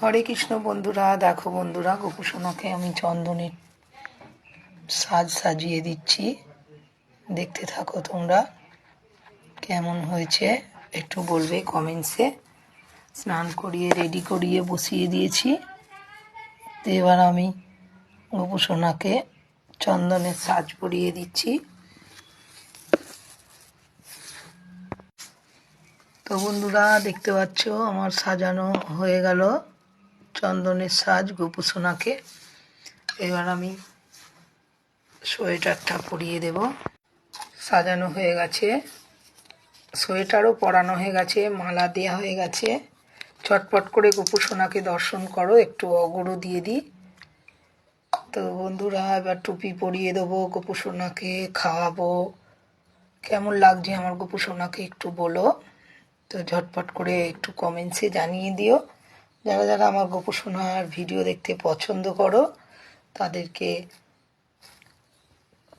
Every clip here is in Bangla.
হরে কৃষ্ণ বন্ধুরা, দেখো বন্ধুরা, গোপুসোনাকে আমি চন্দনের সাজ সাজিয়ে দিচ্ছি। দেখতে থাকো তোমরা কেমন হয়েছে। একটু বলবে কমেন্টসে স্নান করিয়ে রেডি করিয়ে বসিয়ে দিয়েছি। তো এবার আমি গোপুসোনাকে চন্দনের সাজ পরিয়ে দিচ্ছি। তো বন্ধুরা, দেখতে পাচ্ছ আমার সাজানো হয়ে গেল। চন্দনের সাজ গোপুসোনাকে। এবার আমি সোয়েটারটা পরিয়ে দেব। সাজানো হয়ে গেছে। সোয়েটারও পরানো হয়ে গেছে, মালা দেওয়া হয়ে গেছে। চটপট করে গোপুসোনাকে দর্শন করো, একটু অগরও দিয়ে দিই। তো বন্ধুরা, এবার টুপি পরিয়ে দেবো, গোপুসোনাকে খাওয়াবো। কেমন লাগছে আমার গোপুসোনাকে একটু বলো। তো ঝটপট করে একটু কমেন্টসে জানিয়ে দিও। যারা যারা আমার গোপসোনার ভিডিও দেখতে পছন্দ করো, তাদেরকে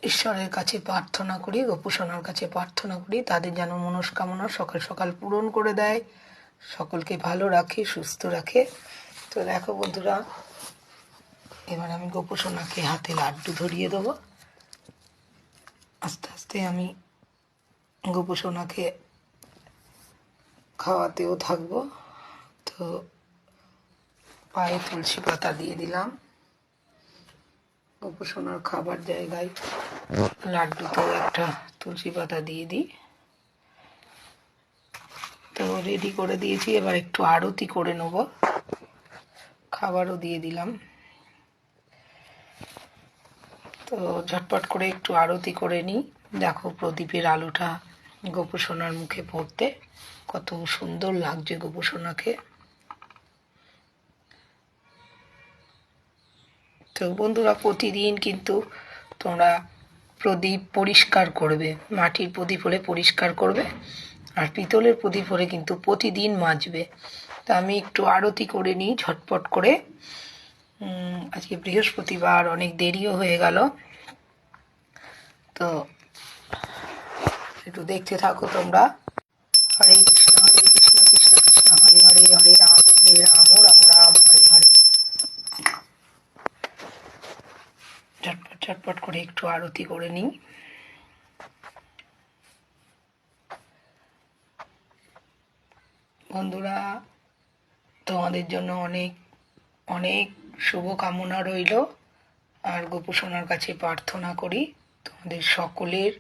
ঈশ্বরের কাছে প্রার্থনা করি গোপসোনার কাছে প্রার্থনা করি। তাদের যেন মনস্কামনা সকাল সকাল পূরণ করে দেয়। সকলকে ভালো রাখে, সুস্থ রাখে। তো দেখো বন্ধুরা, এবার আমি গোপসোনাকে হাতে লাড্ডু ধরিয়ে দেবো। আস্তে আস্তে আমি গোপসোনাকে খাওয়াতেও থাকব। তো পায়ে তুলসী পাতা দিয়ে দিলাম। গোপসোনার খাবার জায়গায় লাড্ডুতেও একটা তুলসী পাতা দিয়ে দিই। তো রেডি করে দিয়েছি, এবার একটু আরতি করে নেব। খাবারও দিয়ে দিলাম। তো ঝটপট করে একটু আরতি করে নিই। দেখো প্রদীপের আলোটা গোপসোনার মুখে পড়তে, কত সুন্দর লাগছে গোপসোনাকে। তো বন্ধুরা প্রতিদিন কিন্তু তোমরা প্রদীপ পরিষ্কার করবে, মাটির প্রদীপ হলে পরিষ্কার করবে আর পিতলের প্রদীপ হলে কিন্তু প্রতিদিন মাজবে। তা আমি একটু আরতি করে নিই, ঝটপট করে। আজকে বৃহস্পতিবার, অনেক দেরিও হয়ে গেল। তো একটু দেখতে থাকো তোমরা। হরে কৃষ্ণ হরে কৃষ্ণ কৃষ্ণ কৃষ্ণ, হরে হরে হরে একটু আরতি করে নিই। বন্ধুরা, তোমাদের জন্য অনেক অনেক শুভ কামনা রইল। আর গোপুসোনার কাছে প্রার্থনা করি, তোমাদের সকলের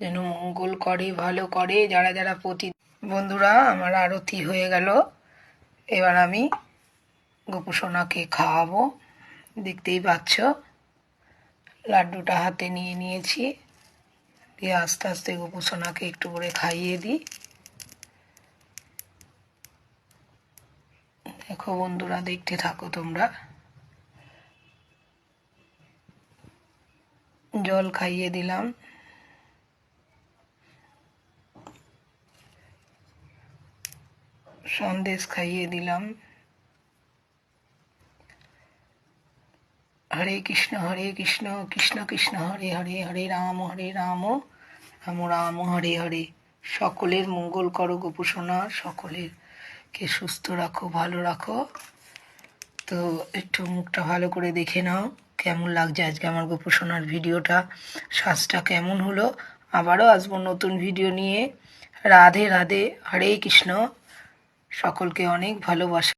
যেন মঙ্গল করে, ভালো করে, যারা যারা প্রতি, বন্ধুরা, আমার আরতি হয়ে গেল। এবার আমি গোপুসোনাকে খাওয়াবো। দেখতেই পাচ্ছ লাড্ডুটা হাতে নিয়ে নিয়েছি। দিয়ে আস্তে আস্তে গোপুসোনাকে একটু করে খাইয়ে দিই। দেখো বন্ধুরা, দেখতে থাকো তোমরা। জল খাইয়ে দিলাম। সন্দেশ খাইয়ে দিলাম। হরে কৃষ্ণ হরে কৃষ্ণ কৃষ্ণ কৃষ্ণ, হরে হরে হরে রাম হরে রাম রাম রাম, হরে হরে। সকলের মঙ্গল করো গোপুসোনা সকলের কে সুস্থ রাখো, ভালো রাখো। তো একটু মুখটা ভালো করে দেখে নাও, কেমন লাগছে আজকে আমার গোপুসোনার ভিডিওটা। সাজটা কেমন হলো? আবারও আসব নতুন ভিডিও নিয়ে। রাধে রাধে, হরে কৃষ্ণ। সকলকে অনেক ভালোবাসা।